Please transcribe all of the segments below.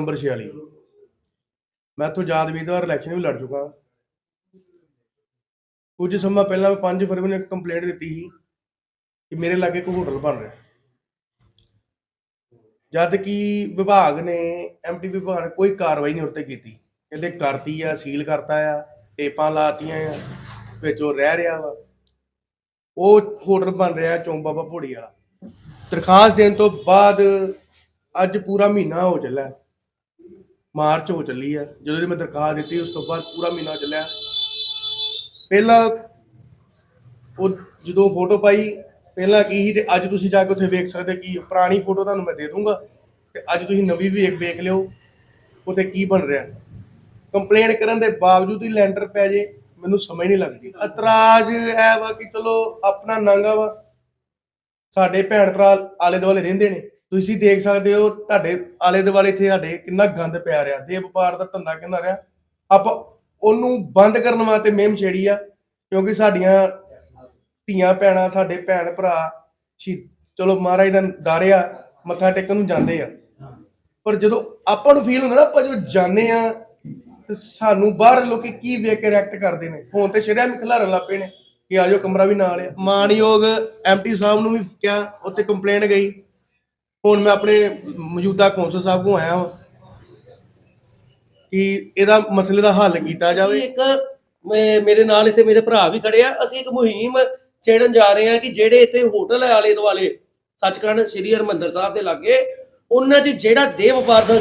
Number 46 ਮੈਂ ਇੱਥੋਂ ਆਜ਼ਾਦ ਉਮੀਦਵਾਰ ਇਲੈਕਸ਼ਨ ਵੀ ਲੜ ਚੁੱਕਾ। ਕੁਝ ਸਮਾਂ ਪਹਿਲਾਂ ਮੈਂ 5 ਫਰਵਰੀ ਨੂੰ ਇੱਕ ਕੰਪਲੇਂਟ ਦਿੱਤੀ ਸੀ ਕਿ ਮੇਰੇ ਲਾਗੇ ਕੋਈ ਹੋਟਲ ਬਣ ਰਿਹਾ। ਜਦ ਕਿ ਵਿਭਾਗ ਨੇ ਐਮਟੀ ਵਿਭਾਗ ਨੇ ਕੋਈ ਕਾਰਵਾਈ ਨਹੀਂ ਉੱਤੇ ਕੀਤੀ। ਕਹਿੰਦੇ ਕਰਤੀ ਆ ਸੀਲ ਕਰਤਾ ਆ, ਟੇਪਾਂ ਲਾਤੀਆਂ ਆ, ਵਿੱਚ ਉਹ ਰਹਿ ਰਿਹਾ ਵਾ। ਉਹ ਹੋਟਲ ਬਣ ਰਿਹਾ ਚੌਂਕ ਬਾਬਾ ਭੋੜੀ ਵਾਲਾ। ਦਰਖਾਸਤ ਦੇਣ ਤੋਂ ਬਾਅਦ ਅੱਜ ਪੂਰਾ ਮਹੀਨਾ ਹੋ ਚੱਲਾ ਮਾਰਚ ਹੋ ਚੱਲੀ ਆ। ਜਦੋਂ ਦੀ ਮੈਂ ਦਰਖਾਸਤ ਦਿੱਤੀ, ਉਸ ਤੋਂ ਬਾਅਦ ਪੂਰਾ ਮਹੀਨਾ ਚੱਲਿਆ। ਪਹਿਲਾਂ ਉਹ ਜਦੋਂ ਫੋਟੋ ਪਾਈ, ਪਹਿਲਾਂ ਕੀ ਸੀ ਤੇ ਅੱਜ ਤੁਸੀਂ ਜਾ ਕੇ ਉੱਥੇ ਵੇਖ ਸਕਦੇ ਕੀ ਪੁਰਾਣੀ ਫੋਟੋ ਤੁਹਾਨੂੰ ਮੈਂ ਦੇ ਦੂੰਗਾ। ਤੇ ਅੱਜ ਤੁਸੀਂ ਨਵੀਂ ਵੇਖ ਵੇਖ ਲਿਓ, ਉੱਥੇ ਕੀ ਬਣ ਰਿਹਾ। ਕੰਪਲੇਂਟ ਕਰਨ ਦੇ ਬਾਵਜੂਦ ਹੀ ਲੈਂਟਰ ਪੈ ਜੇ, ਮੈਨੂੰ ਸਮਝ ਨਹੀਂ ਲੱਗਦੀ। ਇਤਰਾਜ਼ ਇਹ ਵਾ ਕਿ ਚਲੋ ਆਪਣਾ ਨਾਂਗਾ ਵਾ। ਸਾਡੇ ਭੈਣ ਭਰਾ ਆਲੇ ਦੁਆਲੇ ਰਹਿੰਦੇ ਨੇ। ਤੁਸੀਂ ਦੇਖ ਸਕਦੇ ਹੋ ਤੁਹਾਡੇ ਆਲੇ ਦੁਆਲੇ ਇੱਥੇ ਸਾਡੇ ਕਿੰਨਾ ਗੰਦ ਪਿਆ ਰਿਹਾ ਦੇ ਵਪਾਰ ਦਾ ਧੰਦਾ ਕਿੰਨਾ ਰਿਹਾ, ਆਪਾਂ ਉਹਨੂੰ ਬੰਦ ਕਰਨ ਵਾਸਤੇ ਮੇਮ ਛੇੜੀ ਆ, ਕਿਉਂਕਿ ਸਾਡੀਆਂ ਧੀਆਂ ਭੈਣਾਂ, ਸਾਡੇ ਭੈਣ ਭਰਾ ਚਲੋ ਮਹਾਰਾਜ ਦਾ ਦਾਰਿਆ ਮੱਥਾ ਟੇਕਣ ਨੂੰ ਜਾਂਦੇ ਆ। ਪਰ ਜਦੋਂ ਆਪਾਂ ਨੂੰ ਫੀਲ ਹੁੰਦਾ ਨਾ, ਆਪਾਂ ਜਦੋਂ ਜਾਂਦੇ ਆ, ਤੇ ਸਾਨੂੰ ਬਾਹਰ ਲੋਕੀ ਕੀ ਵੇਖ ਕੇ ਰਿਐਕਟ ਕਰਦੇ ਨੇ? ਹੁਣ ਤੇ ਸ਼ਰਿਆ ਵੀ ਖਿਲਾਰਨ ਲੱਪੇ ਨੇ ਕਿ ਆਜੋ ਕਮਰਾ ਵੀ ਨਾਲ ਆ। ਮਾਨਯੋਗ ਐਮਟੀ ਸਾਹਿਬ ਨੂੰ ਵੀ ਕਿਹਾ, ਉੱਥੇ ਕੰਪਲੇਂਟ ਗਈ। ਹੁਣ ਮੈਂ ਆਪਣੇ ਮੌਜੂਦਾ ਕੌਂਸਲ ਸਾਹਿਬ ਕੋਲ ਆਇਆ ਹਾਂ ਕਿ ਇਹਦਾ ਮਸਲੇ ਦਾ ਹੱਲ ਕੀਤਾ ਜਾਵੇ। ਇੱਕ ਮੈਂ- ਮੇਰੇ ਨਾਲ ਇੱਥੇ ਮੇਰੇ ਭਰਾ ਵੀ ਖੜੇ ਆ। ਅਸੀਂ ਇੱਕ ਮੁਹਿੰਮ ਛੇੜਨ ਜਾ ਰਹੇ ਆ ਕਿ ਜਿਹੜੇ ਇੱਥੇ ਹੋਟਲ ਹੈ ਆਲੇ ਦੁਆਲੇ ਸੱਚਖੰਡ ਸ੍ਰੀ ਹਰਮੰਦਰ ਸਾਹਿਬ ਦੇ ਲਾਗੇ ਉਹਨਾਂ 'ਚ ਜਿਹੜਾ ਦੇਹ ਵਪਾਰ ਦਾ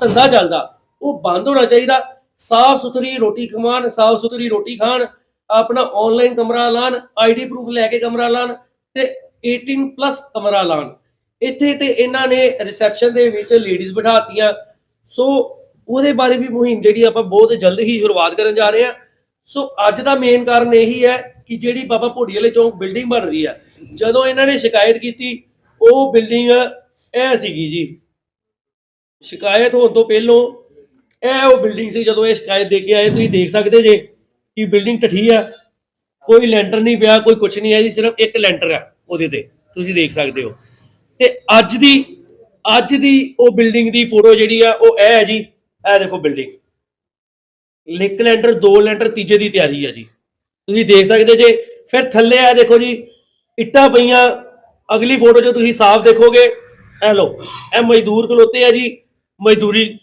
ਧੰਦਾ ਚੱਲਦਾ ਉਹ ਬੰਦ ਹੋਣਾ ਚਾਹੀਦਾ। ਸਾਫ਼ ਸੁਥਰੀ ਰੋਟੀ ਖਵਾਉਣ ਸਾਫ਼ ਸੁਥਰੀ ਰੋਟੀ ਖਾਣ ਆਪਣਾ ਆਨਲਾਈਨ ਕਮਰਾ ਲਾਣ ਆਈਡੀ ਪ੍ਰੂਫ ਲੈ ਕੇ ਕਮਰਾ ਲਾਣ ਤੇ 18 ਪਲੱਸ ਕਮਰਾ ਲਾਣ ਇੱਥੇ ਤੇ ਇਹਨਾਂ ਨੇ ਰਿਸੈਪਸ਼ਨ ਦੇ ਵਿੱਚ ਲੇਡੀਜ਼ ਬਿਠਾਤੀਆਂ। ਸੋ ਉਹਦੇ ਬਾਰੇ ਵੀ ਮੁਹਿੰਮ ਜਿਹੜੀ ਆਪਾਂ ਬਹੁਤ ਜਲਦ ਹੀ ਸ਼ੁਰੂਆਤ ਕਰਨ ਜਾ ਰਹੇ ਹਾਂ। ਸੋ ਅੱਜ ਦਾ ਮੇਨ ਕਾਰਨ ਇਹੀ ਹੈ ਕਿ ਜਿਹੜੀ ਬਾਬਾ ਭੋੜੀ ਵਾਲੇ ਚੌਂਕ ਬਿਲਡਿੰਗ ਬਣ ਰਹੀ ਹੈ। ਜਦੋਂ ਇਹਨਾਂ ਨੇ ਸ਼ਿਕਾਇਤ ਕੀਤੀ, ਉਹ ਬਿਲਡਿੰਗ ਇਹ ਸੀਗੀ ਜੀ। ਸ਼ਿਕਾਇਤ ਹੋਣ ਤੋਂ ਪਹਿਲਾਂ ਇਹ ਉਹ ਬਿਲਡਿੰਗ ਸੀ, ਜਦੋਂ ਇਹ ਸ਼ਿਕਾਇਤ ਦੇ ਕੇ ਆਏ, ਤੁਸੀਂ ਦੇਖ ਸਕਦੇ ਜੇ ਕਿ ਬਿਲਡਿੰਗ ਠੱਠੀ ਆ। ਕੋਈ ਲੈਂਟਰ ਨਹੀਂ ਪਿਆ, ਕੋਈ ਕੁਝ ਨਹੀਂ ਹੈ ਜੀ, ਸਿਰਫ ਇੱਕ ਲੈਂਟਰ ਹੈ ਉਹਦੇ ਤੇ। ਤੁਸੀਂ ਦੇਖ ਸਕਦੇ ਹੋ। ਤੇ ਅੱਜ ਦੀ ਅੱਜ ਦੀ ਉਹ ਬਿਲਡਿੰਗ ਦੀ ਫੋਟੋ ਜਿਹੜੀ ਆ, ਉਹ ਇਹ ਹੈ ਜੀ, ਇਹ ਦੇਖੋ ਬਿਲਡਿੰਗ ਲਿਕ ਲੈਂਟਰ, ਦੋ ਲੈਂਟਰ, ਤੀਜੇ ਦੀ ਤਿਆਰੀ ਹੈ ਜੀ। ਤੁਸੀਂ ਦੇਖ ਸਕਦੇ ਜੇ, ਫਿਰ ਥੱਲੇ ਆ ਦੇਖੋ ਜੀ, ਇੱਟਾਂ ਪਈਆਂ, ਅਗਲੀ ਫੋਟੋ 'ਚ ਤੁਸੀਂ ਸਾਫ਼ ਦੇਖੋਗੇ, ਇਹ ਲੋ ਇਹ ਮਜ਼ਦੂਰ ਖਲੋਤੇ ਆ ਜੀ, ਮਜ਼ਦੂਰੀ,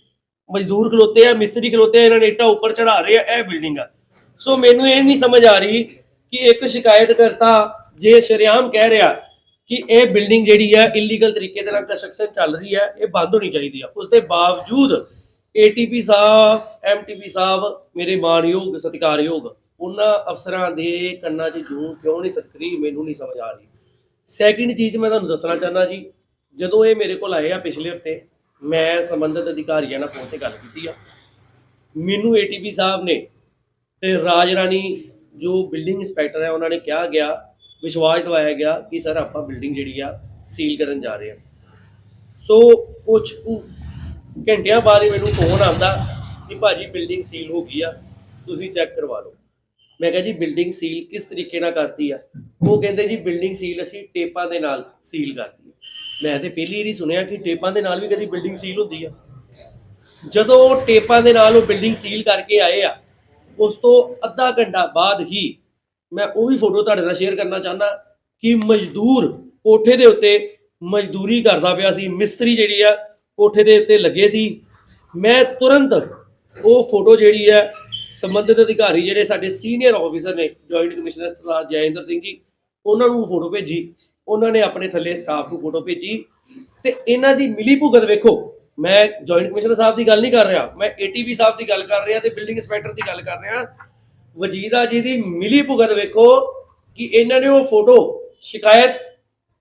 ਮਜ਼ਦੂਰ ਖਲੋਤੇ ਆ, ਮਿਸਤਰੀ ਖਲੋਤੇ ਆ, ਇਹਨਾਂ ਨੇ ਇੱਟਾਂ ਉੱਪਰ ਚੜਾ ਰਹੇ ਆ, ਇਹ ਬਿਲਡਿੰਗ ਆ। ਸੋ ਮੈਨੂੰ ਇਹ ਨਹੀਂ ਸਮਝ ਆ ਰਹੀ ਕਿ ਇੱਕ ਸ਼ਿਕਾਇਤ ਕਰਤਾ ਜੇ ਸ਼ਰਿਆਮ ਕਹਿ ਰਿਹਾ ਕਿ ਇਹ ਬਿਲਡਿੰਗ ਜਿਹੜੀ ਹੈ ਇਲੀਗਲ ਤਰੀਕੇ ਦੇ ਨਾਲ ਕੰਸਟਰਕਸ਼ਨ ਚੱਲ ਰਹੀ ਹੈ ਇਹ ਬੰਦ ਹੋਣੀ ਚਾਹੀਦੀ ਆ। ਉਸ ਦੇ ਬਾਵਜੂਦ ਏਟੀਪੀ ਸਾਹਿਬ ਐਮਟੀਪੀ ਸਾਹਿਬ ਮੇਰੇ ਮਾਣਯੋਗ, ਸਤਿਕਾਰਯੋਗ, ਉਹਨਾਂ ਅਫਸਰਾਂ ਦੇ ਕੰਨਾਂ 'ਚ ਜੂੰ ਕਿਉਂ ਨਹੀਂ ਸਕਰੀ ਮੈਨੂੰ ਨਹੀਂ ਸਮਝ ਆ ਰਹੀ। ਸੈਕਿੰਡ ਚੀਜ਼ ਮੈਂ ਤੁਹਾਨੂੰ ਦੱਸਣਾ ਚਾਹੁੰਦਾ ਜੀ, ਜਦੋਂ ਇਹ ਮੇਰੇ ਕੋਲ ਆਏ ਆ ਪਿਛਲੇ ਹਫ਼ਤੇ, ਮੈਂ ਸੰਬੰਧਿਤ ਅਧਿਕਾਰੀਆਂ ਨਾਲ ਫੋਨ ਤੇ ਗੱਲ ਕੀਤੀ ਆ। ਮੈਨੂੰ ਏਟੀਪੀ ਸਾਹਿਬ ਨੇ ਤੇ ਰਾਜ ਰਾਣੀ ਜੋ ਬਿਲਡਿੰਗ ਇੰਸਪੈਕਟਰ ਹੈ, ਉਹਨਾਂ ਨੇ ਕਿਹਾ ਗਿਆ ਵਿਸ਼ਵਾਸ ਦਿਵਾਇਆ ਗਿਆ ਕਿ ਸਰ ਆਪਾਂ ਬਿਲਡਿੰਗ ਜਿਹੜੀ ਆ ਸੀਲ ਕਰਨ ਜਾ ਰਹੇ ਹਾਂ। ਸੋ ਕੁਝ ਘੰਟਿਆਂ ਬਾਅਦ ਹੀ ਮੈਨੂੰ ਫੋਨ ਆਉਂਦਾ ਕਿ ਭਾਜੀ ਬਿਲਡਿੰਗ ਸੀਲ ਹੋ ਗਈ ਆ, ਤੁਸੀਂ ਚੈੱਕ ਕਰਵਾ ਲਓ। ਮੈਂ ਕਿਹਾ ਜੀ ਬਿਲਡਿੰਗ ਸੀਲ ਕਿਸ ਤਰੀਕੇ ਨਾਲ ਕਰਤੀ ਆ? ਉਹ ਕਹਿੰਦੇ ਜੀ ਬਿਲਡਿੰਗ ਸੀਲ ਅਸੀਂ ਟੇਪਾਂ ਦੇ ਨਾਲ ਸੀਲ ਕਰਤੀ ਆ। ਮੈਂ ਤੇ ਪਹਿਲੀ ਵਾਰੀ ਸੁਣਿਆ ਕਿ ਟੇਪਾਂ ਦੇ ਨਾਲ ਵੀ ਕਦੀ ਬਿਲਡਿੰਗ ਸੀਲ ਹੁੰਦੀ ਆ। ਜਦੋਂ ਉਹ ਟੇਪਾਂ ਦੇ ਨਾਲ ਉਹ ਬਿਲਡਿੰਗ ਸੀਲ ਕਰਕੇ ਆਏ ਆ, ਉਸ ਤੋਂ ਅੱਧਾ ਘੰਟਾ ਬਾਅਦ ਹੀ ਮੈਂ ਉਹ ਵੀ ਫੋਟੋ ਤੁਹਾਡੇ ਨਾਲ ਸ਼ੇਅਰ ਕਰਨਾ ਚਾਹੁੰਦਾ ਕਿ ਮਜ਼ਦੂਰ ਕੋਠੇ ਦੇ ਉੱਤੇ ਮਜ਼ਦੂਰੀ ਕਰਦਾ ਪਿਆ ਸੀ, ਮਿਸਤਰੀ ਜਿਹੜੀ ਆ ਕੋਠੇ ਦੇ ਉੱਤੇ ਲੱਗੇ ਸੀ। ਮੈਂ ਤੁਰੰਤ ਉਹ ਫੋਟੋ ਜਿਹੜੀ ਹੈ ਸੰਬੰਧਿਤ ਅਧਿਕਾਰੀ ਜਿਹੜੇ ਸਾਡੇ ਸੀਨੀਅਰ ਆਫੀਸਰ ਨੇ ਜੁਆਇੰਟ ਕਮਿਸ਼ਨਰ ਸਰਦਾਰ ਜੈਇੰਦਰ ਸਿੰਘ ਜੀ, ਉਹਨਾਂ ਨੂੰ ਫੋਟੋ ਭੇਜੀ। ਉਹਨਾਂ ਨੇ ਆਪਣੇ ਥੱਲੇ ਸਟਾਫ ਨੂੰ ਫੋਟੋ ਭੇਜੀ ਤੇ ਇਹਨਾਂ ਦੀ ਮਿਲੀ ਭੁਗਤ ਵੇਖੋ, ਮੈਂ ਜੁਆਇੰਟ ਕਮਿਸ਼ਨਰ ਸਾਹਿਬ ਦੀ ਗੱਲ ਨਹੀਂ ਕਰ ਰਿਹਾ, ਮੈਂ ਏਟੀਵੀ ਸਾਹਿਬ ਦੀ ਗੱਲ ਕਰ ਰਿਹਾ ਤੇ ਬਿਲਡਿੰਗ ਇੰਸਪੈਕਟਰ ਦੀ ਗੱਲ ਕਰ ਰਿਹਾ। ਵਜ਼ੀਰਾ ਜੀ ਦੀ ਮਿਲੀ ਭੁਗਤ ਵੇਖੋ ਕਿ ਇਹਨਾਂ ਨੇ ਉਹ ਫੋਟੋ, ਸ਼ਿਕਾਇਤ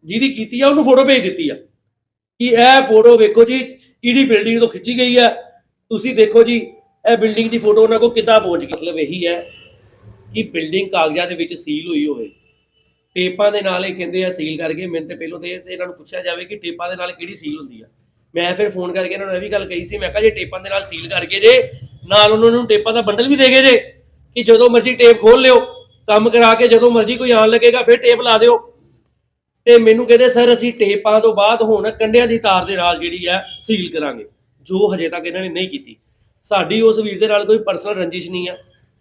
ਜਿਹਦੀ ਕੀਤੀ ਆ, ਉਹਨੂੰ ਫੋਟੋ ਭੇਜ ਦਿੱਤੀ ਆ। ਕਿ ਇਹ ਫੋਟੋ ਵੇਖੋ ਜੀ, ਕਿਹੜੀ ਬਿਲਡਿੰਗ ਤੋਂ ਖਿੱਚੀ ਗਈ ਹੈ ਤੁਸੀਂ ਦੇਖੋ ਜੀ, ਇਹ ਬਿਲਡਿੰਗ ਦੀ ਫੋਟੋ ਉਹਨਾਂ ਕੋਲ ਕਿੱਦਾਂ ਪਹੁੰਚ ਗਈ? ਮਤਲਬ ਇਹੀ ਹੈ ਕਿ ਬਿਲਡਿੰਗ ਕਾਗਜ਼ਾਂ ਦੇ ਵਿੱਚ ਸੀਲ ਹੋਈ ਹੋਵੇ। ਟੇਪਾਂ ਦੇ ਨਾਲ ਇਹ ਕਹਿੰਦੇ ਆ ਸੀਲ ਕਰਕੇ ਮੈਨੂੰ ਤੇ ਪਹਿਲਾਂ ਤੇ ਇਹਨਾਂ ਨੂੰ ਪੁੱਛਿਆ ਜਾਵੇ ਕਿ ਟੇਪਾਂ ਦੇ ਨਾਲ ਕਿਹੜੀ ਸੀਲ ਹੁੰਦੀ ਆ। ਮੈਂ ਫਿਰ ਫੋਨ ਕਰਕੇ ਇਹਨਾਂ ਨੂੰ ਇਹ ਵੀ ਗੱਲ ਕਹੀ ਸੀ, ਮੈਂ ਕਿਹਾ ਜੇ ਟੇਪਾਂ ਦੇ ਨਾਲ ਸੀਲ ਕਰਕੇ ਜੇ, ਨਾਲ ਉਹਨਾਂ ਨੂੰ ਟੇਪਾਂ ਦਾ ਬੰਡਲ ਵੀ ਦੇ ਗਏ ਜੇ। ਕਿ ਜਦੋਂ ਮਰਜ਼ੀ ਟੇਪ ਖੋਲ ਲਿਓ, ਕੰਮ ਕਰਾ ਕੇ ਜਦੋਂ ਮਰਜ਼ੀ ਕੋਈ ਆਣ ਲੱਗੇਗਾ, ਫਿਰ ਟੇਪ ਲਾ ਦਿਓ। ਤੇ ਮੈਨੂੰ ਕਹਿੰਦੇ, ਸਰ, ਅਸੀਂ ਟੇਪਾਂ ਤੋਂ ਬਾਅਦ ਹੁਣ ਕੰਡਿਆਂ ਦੀ ਤਾਰ ਦੇ ਨਾਲ ਜਿਹੜੀ ਹੈ, ਸੀਲ ਕਰਾਂਗੇ। ਜੋ ਹਜੇ ਤੱਕ ਇਹਨਾਂ ਨੇ ਨਹੀਂ ਕੀਤੀ। ਸਾਡੀ ਉਸ ਵੀਰ ਦੇ ਨਾਲ ਕੋਈ ਪਰਸਨਲ ਰੰਜਿਸ਼ ਨਹੀਂ ਆ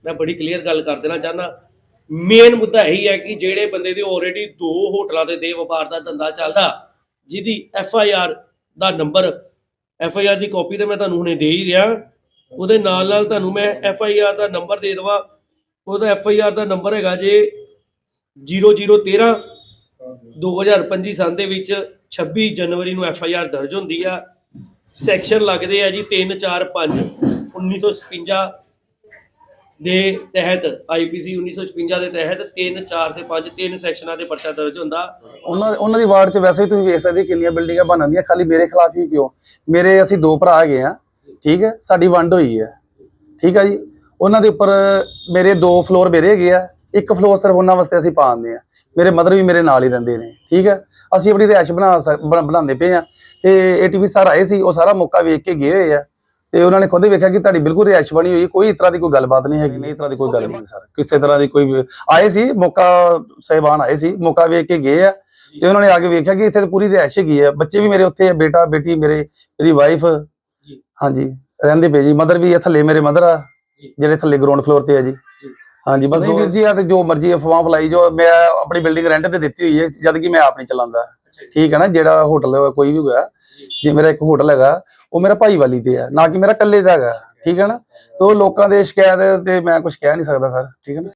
ਮੈਂ ਬੜੀ ਕਲੀਅਰ ਗੱਲ ਕਰ ਦੇਣਾ ਚਾਹੁੰਦਾ। ਮੇਨ ਮੁੱਦਾ ਇਹੀ ਹੈ ਕਿ ਜਿਹੜੇ ਬੰਦੇ ਦੇ ਆਲਰੇਡੀ ਦੋ ਹੋਟਲਾਂ ਦੇ ਦੇ ਵਪਾਰ ਦਾ ਧੰਦਾ ਚੱਲਦਾ, ਜਿਹਦੀ ਐਫ ਆਈ ਆਰ ਦਾ ਨੰਬਰ ਐਫ ਆਈ ਆਰ ਦੀ ਕਾਪੀ ਤੇ ਮੈਂ ਤੁਹਾਨੂੰ ਹੁਣੇ ਦੇ ਹੀ ਰਿਹਾ। ਉਹਦੇ ਨਾਲ ਨਾਲ ਤੁਹਾਨੂੰ ਮੈਂ ਐਫ ਆਈ ਆਰ ਦਾ ਨੰਬਰ ਦੇ ਦੇਵਾਂ। ਉਹਦਾ ਐਫ ਆਈ ਆਰ ਦਾ ਨੰਬਰ ਹੈਗਾ ਜੇ 0013 2025 ਸੰਨ ਦੇ ਵਿੱਚ 26 ਜਨਵਰੀ ਨੂੰ ਐਫ ਆਈ ਆਰ ਦਰਜ ਹੁੰਦੀ ਆ। ਸੈਕਸ਼ਨ ਲੱਗਦੇ ਆ ਜੀ 3 4 5 1956 ਦੇ ਤਹਿਤ ਆਈਪੀਸੀ 1956 ਦੇ ਤਹਿਤ 3 4 ਤੇ 5 ਤਿੰਨ ਸੈਕਸ਼ਨਾਂ ਦੇ ਪਰਚਾ ਦਰਜ ਹੁੰਦਾ। ਉਹਨਾਂ ਉਹਨਾਂ ਦੀ ਵਾਰਡ 'ਚ ਵੈਸੇ ਹੀ ਤੁਸੀਂ ਵੇਖ ਸਕਦੇ ਕਿੰਨੀਆਂ ਬਿਲਡਿੰਗਾਂ ਬਣਦੀਆਂ ਖਾਲੀ ਮੇਰੇ ਖਿਲਾਫ ਹੀ ਕਿਉਂ? ਮੇਰੇ ਅਸੀਂ ਦੋ ਭਰਾ ਹੈਗੇ ਆ। ਠੀਕ ਹੈ ਸਾਡੀ ਵੰਡ ਹੋਈ ਹੈ। ਠੀਕ ਹੈ ਜੀ ਉਹਨਾਂ ਦੇ ਉੱਪਰ ਮੇਰੇ ਦੋ ਫਲੋਰ ਮੇਰੇ ਹੈਗੇ ਆ। ਇੱਕ ਫਲੋਰ ਸਿਰਫ ਉਹਨਾਂ ਵਾਸਤੇ ਅਸੀਂ ਪਾਉਂਦੇ ਆ ਮੇਰੇ ਮਦਰ ਵੀ ਮੇਰੇ ਨਾਲ ਹੀ ਰਹਿੰਦੇ ਨੇ ਠੀਕ ਹੈ। ਅਸੀਂ ਆਪਣੀ ਰਿਹਾਇਸ਼ ਬਣਾ ਬਣਾਉਂਦੇ ਪਏ ਆ ਤੇ ਏਟੀਵੀ ਸਰ ਆਏ ਸੀ ਉਹ ਸਾਰਾ ਮੌਕਾ ਵੇਖ ਕੇ ਗਏ ਹੋਏ ਆ। ਤੇ ਉਹਨਾਂ ਨੇ ਖੁਦ ਹੀ ਵੇਖਿਆ ਕਿ ਤੁਹਾਡੀ ਬਿਲਕੁਲ ਰਿਹਾਇਸ਼ ਬਣੀ ਹੋਈ ਕੋਈ ਇਸ ਤਰ੍ਹਾਂ ਦੀ ਕੋਈ ਗੱਲਬਾਤ ਨਹੀਂ ਹੈਗੀ। ਨਹੀਂ ਇਸ ਤਰ੍ਹਾਂ ਦੀ ਕੋਈ ਗੱਲ ਨਹੀਂ ਸਰ। ਕਿਸੇ ਤਰ੍ਹਾਂ ਦੀ ਕੋਈ ਆਏ ਸੀ ਮੌਕਾ ਸਹਿਬਾਨ ਆਏ ਸੀ ਮੌਕਾ ਵੇਖ ਕੇ ਗਏ ਆ। ਤੇ ਉਹਨਾਂ ਨੇ ਆ ਕੇ ਵੇਖਿਆ ਕਿ ਇੱਥੇ ਤਾਂ ਪੂਰੀ ਰਿਹਾਇਸ਼ ਹੈਗੀ ਹੈ ਬੱਚੇ ਵੀ ਮੇਰੇ ਉੱਥੇ ਆ ਬੇਟਾ ਬੇਟੀ ਮੇਰੇ ਮੇਰੀ ਵਾਈਫ ਜੀ। ਹਾਂਜੀ। ਰਹਿੰਦੇ ਪਏ ਜੀ। ਮਦਰ ਵੀ ਇਹ ਥੱਲੇ ਮੇਰੇ ਮਦਰ ਆ। ਜਿਹੜੇ ਥੱਲੇ ਗਰਾਊਂਡ ਫਲੋਰ ਤੇ ਆ ਜੀ। ਹਾਂਜੀ ਬਸ ਵੀਰ ਜੀ ਆ ਤੇ ਜੋ ਮਰਜ਼ੀ ਅਫਵਾਹ ਫਲਾਈ ਜੋ ਮੈਂ ਆਪਣੀ ਬਿਲਡਿੰਗ ਰੈਂਟ ਤੇ ਦਿੱਤੀ ਹੋਈ ਹੈ ਜਦ ਕਿ ਮੈਂ ਆਪ ਨਹੀਂ ਚਲਾਉਂਦਾ। ਠੀਕ ਹੈ ਨਾ ਜਿਹੜਾ ਹੋਟਲ ਕੋਈ ਵੀ ਹੋਇਆ। ਜੇ। ਮੇਰਾ ਇੱਕ ਹੋਟਲ ਹੈਗਾ ਉਹ ਮੇਰਾ ਭਾਈ ਵਾਲੀ ਤੇ ਆ ਨਾ ਕਿ ਮੇਰਾ ਇਕੱਲੇ ਦਾ ਹੈਗਾ। ਠੀਕ ਹੈ ਨਾ? ਤੇ ਲੋਕਾਂ ਦੇ ਸ਼ਿਕਾਇਤ ਤੇ ਮੈਂ ਕੁਝ ਕਹਿ ਨਹੀਂ ਸਕਦਾ ਸਰ। ਠੀਕ ਹੈ ਨਾ?